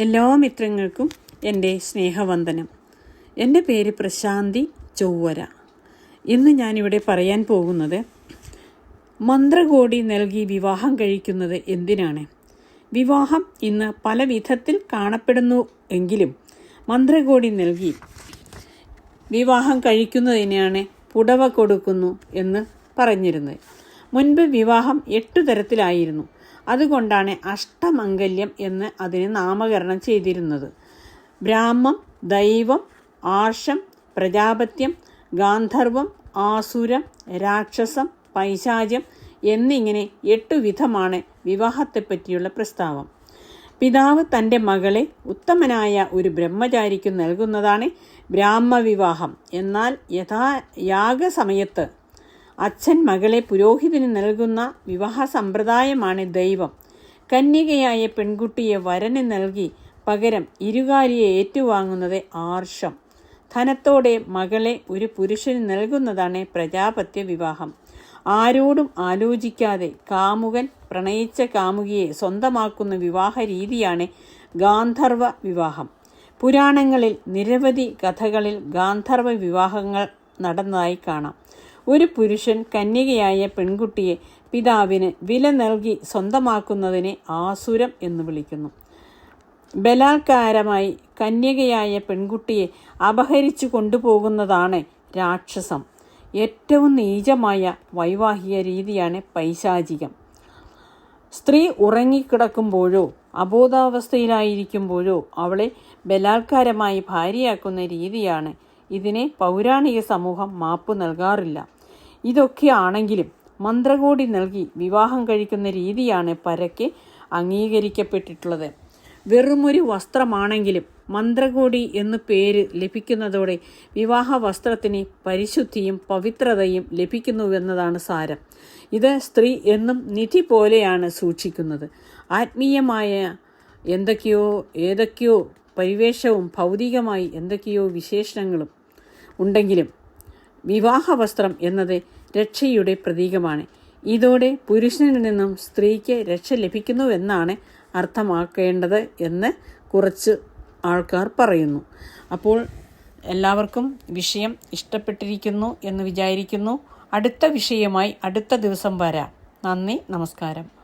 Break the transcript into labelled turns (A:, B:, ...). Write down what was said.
A: എല്ലാ മിത്രങ്ങൾക്കും എന്റെ സ്നേഹവന്ദനം. എന്റെ പേര് പ്രശാന്തി ചൊവ്വര. ഇന്ന് ഞാനിവിടെ പറയാൻ പോകുന്നത് മന്ത്രകോടി നൽകി വിവാഹം കഴിക്കുന്നത് എന്തിനാണ്? വിവാഹം ഇന്ന് പല വിധത്തിൽ കാണപ്പെടുന്നു എങ്കിലും മന്ത്രകോടി നൽകി വിവാഹം കഴിക്കുന്നതിനെയാണ് പുടവ കൊടുക്കുന്നു എന്ന് പറഞ്ഞിരുന്നത്. മുൻപ് വിവാഹം എട്ടു തരത്തിലായിരുന്നു. അതുകൊണ്ടാണ് അഷ്ടമംഗല്യം എന്ന് അതിന് നാമകരണം ചെയ്തിരുന്നത്. ബ്രാഹ്മം ദൈവം ആർഷം പ്രജാപത്യം ഗാന്ധർവം ആസുരം രാക്ഷസം പൈശാചം എന്നിങ്ങനെ എട്ടു വിധമാണ് വിവാഹത്തെപ്പറ്റിയുള്ള പ്രസ്താവം. പിതാവ് തന്റെ മകളെ ഉത്തമനായ ഒരു ബ്രഹ്മചാരിക്ക് നൽകുന്നതാണ് ബ്രാഹ്മവിവാഹം. എന്നാൽ യഥാ യാഗസമയത്ത് അച്ഛൻ മകളെ പുരോഹിതന് നൽകുന്ന വിവാഹ സമ്പ്രദായമാണ് ദൈവം. കന്യകയായ പെൺകുട്ടിയെ വരന് നൽകി പകരം ഇരുകാരിയെ ഏറ്റുവാങ്ങുന്നത് ആർഷം. ധനത്തോടെ മകളെ ഒരു പുരുഷന് നൽകുന്നതാണ് പ്രജാപത്യ വിവാഹം. ആരോടും ആലോചിക്കാതെ കാമുകൻ പ്രണയിച്ച കാമുകിയെ സ്വന്തമാക്കുന്ന വിവാഹ രീതിയാണ് ഗാന്ധർവ വിവാഹം. പുരാണങ്ങളിൽ നിരവധി കഥകളിൽ ഗാന്ധർവ വിവാഹങ്ങൾ നടന്നതായി കാണാം. ഒരു പുരുഷൻ കന്യകയായ പെൺകുട്ടിയെ പിതാവിന് വില നൽകി സ്വന്തമാക്കുന്നതിനെ ആസുരം എന്ന് വിളിക്കുന്നു. ബലാത്കാരമായി കന്യകയായ പെൺകുട്ടിയെ അപഹരിച്ചു കൊണ്ടുപോകുന്നതാണ് രാക്ഷസം. ഏറ്റവും നീചമായ വൈവാഹിക രീതിയാണ് പൈശാചികം. സ്ത്രീ ഉറങ്ങിക്കിടക്കുമ്പോഴോ അബോധാവസ്ഥയിലായിരിക്കുമ്പോഴോ അവളെ ബലാത്കാരമായി ഭാര്യയാക്കുന്ന രീതിയാണ് ഇതിനെ പൗരാണിക സമൂഹം മാപ്പ് നൽകാറില്ല. ഇതൊക്കെയാണെങ്കിലും മന്ത്രകോടി നൽകി വിവാഹം കഴിക്കുന്ന രീതിയാണ് പരക്കെ അംഗീകരിക്കപ്പെട്ടിട്ടുള്ളത്. വെറുമൊരു വസ്ത്രമാണെങ്കിലും മന്ത്രകോടി എന്ന് പേര് ലഭിക്കുന്നതോടെ വിവാഹ വസ്ത്രത്തിന് പരിശുദ്ധിയും പവിത്രതയും ലഭിക്കുന്നുവെന്നതാണ് സാരം. ഇത് സ്ത്രീ എന്നും നിധി പോലെയാണ് സൂക്ഷിക്കുന്നത്. ആത്മീയമായ എന്തൊക്കെയോ ഏതൊക്കെയോ പരിവേഷവും ഭൗതികമായി എന്തൊക്കെയോ വിശേഷണങ്ങളും ഉണ്ടെങ്കിലും വിവാഹവസ്ത്രം എന്നത് രക്ഷയുടെ പ്രതീകമാണ്. ഇതോടെ പുരുഷനിൽ നിന്നും സ്ത്രീക്ക് രക്ഷ ലഭിക്കുന്നുവെന്നാണ് അർത്ഥമാക്കേണ്ടത് എന്ന് കുറച്ച് ആൾക്കാർ പറയുന്നു. അപ്പോൾ എല്ലാവർക്കും വിഷയം ഇഷ്ടപ്പെട്ടിരിക്കുന്നു എന്ന് വിചാരിക്കുന്നു. അടുത്ത വിഷയമായി അടുത്ത ദിവസം വരാം. നന്ദി നമസ്കാരം.